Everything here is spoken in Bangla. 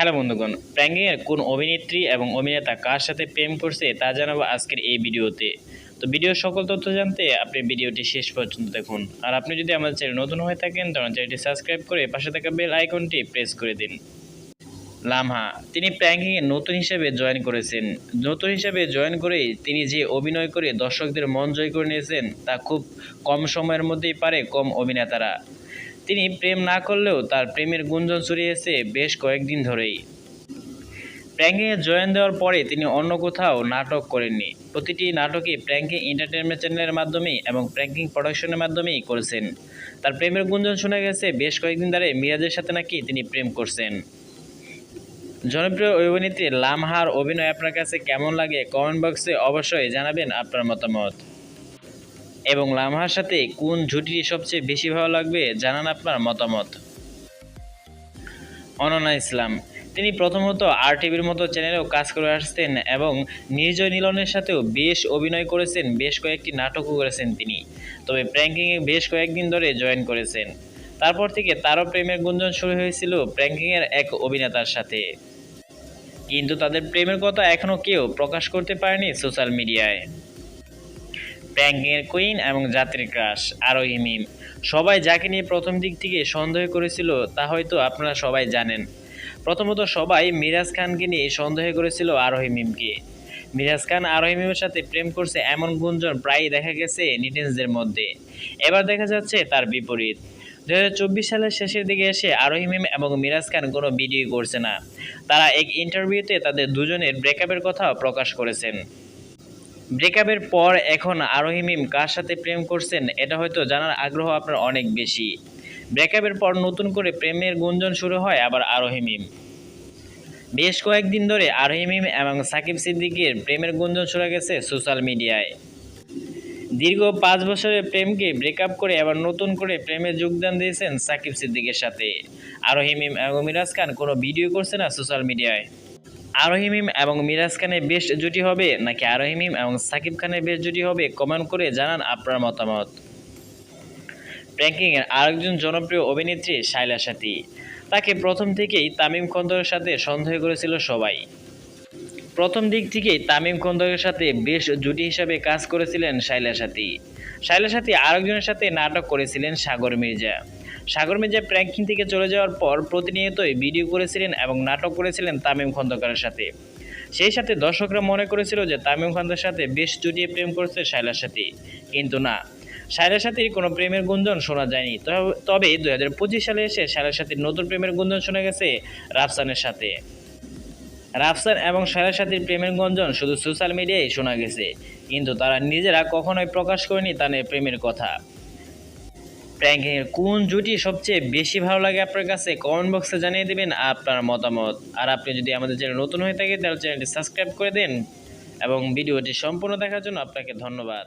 হ্যালো বন্ধুগণ প্র্যাঙ্কিংয়ের কোন অভিনেত্রী এবং অভিনেতা কার সাথে প্রেম করছে তা জানাব আজকের এই ভিডিওতে। তো ভিডিওর সকল তথ্য জানতে আপনি ভিডিওটি শেষ পর্যন্ত দেখুন। আর আপনি যদি আমাদের চ্যানেল নতুন হয়ে থাকেন তখন চ্যানেলটি সাবস্ক্রাইব করে পাশে থাকা বেল আইকনটি প্রেস করে দিন। লামহা, তিনি প্র্যাঙ্কিংয়ে নতুন হিসেবে জয়েন করেছেন। নতুন হিসেবে জয়েন করেই তিনি যে অভিনয় করে দর্শকদের মন জয় করে নিয়েছেন, তা খুব কম সময়ের মধ্যেই পারে কম অভিনেতারা। তিনি প্রেম না করলেও তার প্রেমের গুঞ্জন ছড়িয়েছে বেশ কয়েকদিন ধরেই। প্র্যাঙ্কিংয়ে জয়েন দেওয়ার পরে তিনি অন্য কোথাও নাটক করেননি। প্রতিটি নাটকই প্র্যাঙ্কিং এন্টারটেনমেন্ট চ্যানেলের মাধ্যমেই এবং প্র্যাঙ্কিং প্রোডাকশনের মাধ্যমেই করেছেন। তার প্রেমের গুঞ্জন শোনা গেছে বেশ কয়েকদিন ধরে মিরাজের সাথে নাকি তিনি প্রেম করছেন। জনপ্রিয় অভিনেত্রী লামহার অভিনয় আপনার কাছে কেমন লাগে কমেন্ট বক্সে অবশ্যই জানাবেন আপনার মতামত। এবং লামহার সাথে কোন জুটিটি সবচেয়ে বেশি ভালো লাগবে জানান আপনার মতামত। অননা ইসলাম, তিনি প্রথমত আর টিভির মতো চ্যানেলেও কাজ করে আসছেন এবং নির্জয় নীলনের সাথেও বেশ অভিনয় করেছেন, বেশ কয়েকটি নাটকও করেছেন তিনি। তবে প্র্যাঙ্কিংয়ে বেশ কয়েকদিন ধরে জয়েন করেছেন। তারপর থেকে তারও প্রেমের গুঞ্জন শুরু হয়েছিল প্র্যাঙ্কিংয়ের এক অভিনেতার সাথে। কিন্তু তাদের প্রেমের কথা এখনও কেউ প্রকাশ করতে পারেনি সোশ্যাল মিডিয়ায়। প্র্যাঙ্কিংয়ের কুইন এবং জাতির ক্রাশ আরোহী মিম সবাই যাকে নিয়ে প্রথম দিক থেকে সন্দেহ করেছিল, তা হয়তো আপনারা সবাই জানেন। প্রথমত সবাই মিরাজ খানকে নিয়ে সন্দেহ করেছিল আরোহী মিমকে মিরাজ খান আরোহী মিমের সাথে প্রেম করছে এমন গুঞ্জন প্রায়ই দেখা গেছে নিটেন্সদের মধ্যে। এবার দেখা যাচ্ছে তার বিপরীত। দু হাজার চব্বিশ সালের শেষের দিকে এসে আরোহী মিম এবং মিরাজ খান কোনো ভিডিও করছে না। তারা এক ইন্টারভিউতে তাদের দুজনের ব্রেকআপের কথাও প্রকাশ করেছেন। ব্রেকআপের পর এখন আরোহী মিম কার সাথে প্রেম করছেন, এটা হয়তো জানার আগ্রহ আপনার অনেক বেশি। ব্রেকআপের পর নতুন করে প্রেমের গুঞ্জন শুরু হয় আবার আরোহী মিম। বেশ কয়েকদিন ধরে আরোহী মিম এবং সাকিব সিদ্দিকের প্রেমের গুঞ্জন শোনা গেছে সোশ্যাল মিডিয়ায়। দীর্ঘ পাঁচ বছরের প্রেমকে ব্রেকআপ করে আবার নতুন করে প্রেমে যোগদান দিয়েছেন সাকিব সিদ্দিকের সাথে। আরোহী মিম এবং মিরাজ খান কোনো ভিডিও করছে না সোশ্যাল মিডিয়ায়। আরোহী মিম এবং মিরাজ খানের বেশ জুটি হবে, নাকি আরোহিমিম এবং সাকিব খানের বেশ জুটি হবে? কমেন্ট করে জানান আপনার মতামত। প্র্যাঙ্কিংয়ের আরেকজন জনপ্রিয় অভিনেত্রী শাইলা সাথী। তাকে প্রথম থেকেই তামিম খন্দরের সাথে সন্দেহ করেছিল সবাই। প্রথম দিক থেকেই তামিম খন্দরের সাথে বেশ জুটি হিসাবে কাজ করেছিলেন শাইলা সাথী। শাইলা সাথী আরেকজনের সাথে নাটক করেছিলেন সাগর মির্জা। সাগর মির্জা প্র্যাঙ্কিং থেকে চলে যাওয়ার পর প্রতিনিয়তই ভিডিও করেছিলেন এবং নাটক করেছিলেন তামিম খন্দকারের সাথে। সেই সাথে দর্শকরা মনে করেছিল যে তামিম খন্দকারের সাথে বেশ জুটিয়ে প্রেম করেছে শাইলার সাথে। কিন্তু না, শায়লার সাথে কোনো প্রেমের গুঞ্জন শোনা যায়নি। তবে- দুই হাজার পঁচিশ সালে এসে শায়লার সাথে নতুন প্রেমের গুঞ্জন শোনা গেছে রাফসানের সাথে। রাফসান এবং শায়লার সাথে প্রেমের গুঞ্জন শুধু সোশ্যাল মিডিয়ায় শোনা গেছে। কিন্তু তারা নিজেরা কখনোই প্রকাশ করেনি তাদের প্রেমের কথা। প্র্যাঙ্কিংয়ের কোন জুটি সবচেয়ে বেশি ভালো লাগে আপনার কাছে? কমেন্ট বক্সে জানিয়ে দেবেন আপনার মতামত। আর আপনি যদি আমাদের চ্যানেল নতুন হয়ে থাকে, তাহলে চ্যানেলটি সাবস্ক্রাইব করে দিন। এবং ভিডিওটি সম্পূর্ণ দেখার জন্য আপনাকে ধন্যবাদ।